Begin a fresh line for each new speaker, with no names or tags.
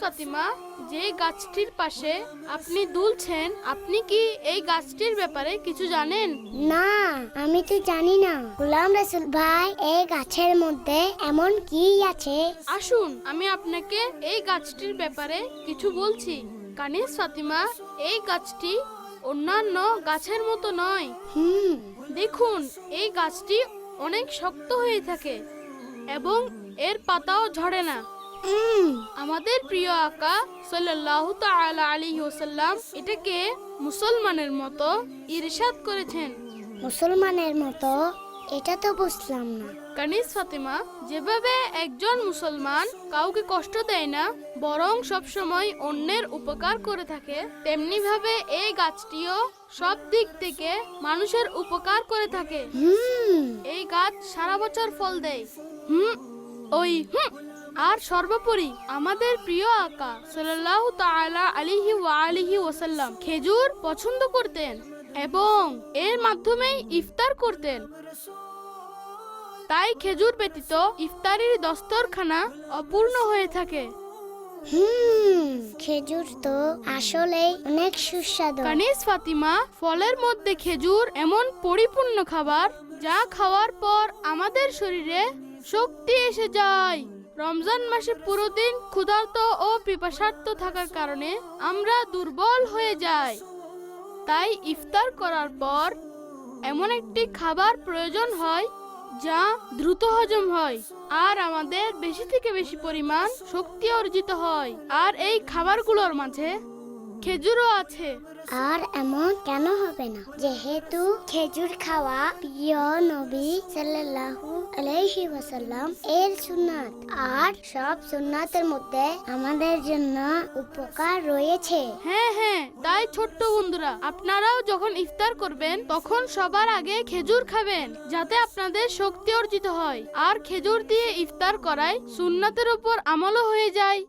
ফাতিমা যে গাছটির পাশে আপনি দুলছেন আপনি কি এই গাছটির ব্যাপারে কিছু জানেন?
না আমি তো জানি না। গোলাম রসুল ভাই এই গাছের মধ্যে এমন কি আছে?
আসুন আমি আপনাকে এই গাছটির ব্যাপারে কিছু বলছি। কানিস ফাতিমা এই গাছটি অন্যান্য গাছের মতো নয়।
হুম।
দেখুন এই গাছটি অনেক শক্ত হয়ে থাকে এবং এর পাতাও ঝরে না। আমাদের প্রিয় আকা সাল্লাল্লাহু তাআলা আলাইহি ওয়াসাল্লাম এটাকে মুসলমানের মতো ইরশাদ করেছেন।
মুসলমানের মতো এটা তো বুঝলাম না।
কানিস ফাতিমা যেভাবে একজন মুসলমান কাউকে কষ্ট দেয় না বরং সব সময় অন্যের উপকার করে থাকে তেমনি ভাবে এই গাছটিও সব দিক থেকে মানুষের উপকার করে থাকে।
হুম।
এই গাছ সারা বছর ফল দেয়। হুম ওই হুম আর সর্বোপরি আমাদের প্রিয় আকা সাল্লাল্লাহু তাআলা আলাইহি ওয়া আলিহি ওয়াসাল্লাম খেজুর পছন্দ করতেন। এবং এর মাধ্যমেই ইফতার করতেন। তাই খেজুর ব্যতীত ইফতারির দস্তরখানা অপূর্ণ হয়ে থাকে।
হুম খেজুর তো আসলে অনেক সুস্বাদু।
কানিস ফাতিমা ফলের মধ্যে খেজুর এমন পরিপূর্ণ খাবার যা খাওয়ার পর আমাদের শরীরে শক্তি এসে যায়। রমজান মাসে পুরো দিন ক্ষুধার্ত ও পিপাসার্ত থাকার কারণে আমরা দুর্বল হয়ে যাই। তাই ইফতার করার পর এমন একটি খাবার প্রয়োজন হয় যা দ্রুত হজম হয় আর আমাদের বেশি থেকে বেশি পরিমাণ শক্তি অর্জিত হয়। আর এই খাবারগুলোর মাঝে খেজুরও আছে।
আর এমন কেন হবে না? যেহেতু খেজুর খাওয়া প্রিয় নবী সাল্লাল্লাহু আলাইহি ওয়াসাল্লাম এর সুন্নাত। আর সব সুন্নাতের মধ্যে আমাদের জন্য উপকার রয়েছে।
হ্যাঁ হ্যাঁ তাই ছোট্ট বন্ধুরা আপনারাও যখন ইফতার করবেন তখন সবার আগে খেজুর খাবেন যাতে আপনাদের শক্তি অর্জিত হয়। আর খেজুর দিয়ে ইফতার করায় সুন্নাতের উপর আমলও হয়ে যায়।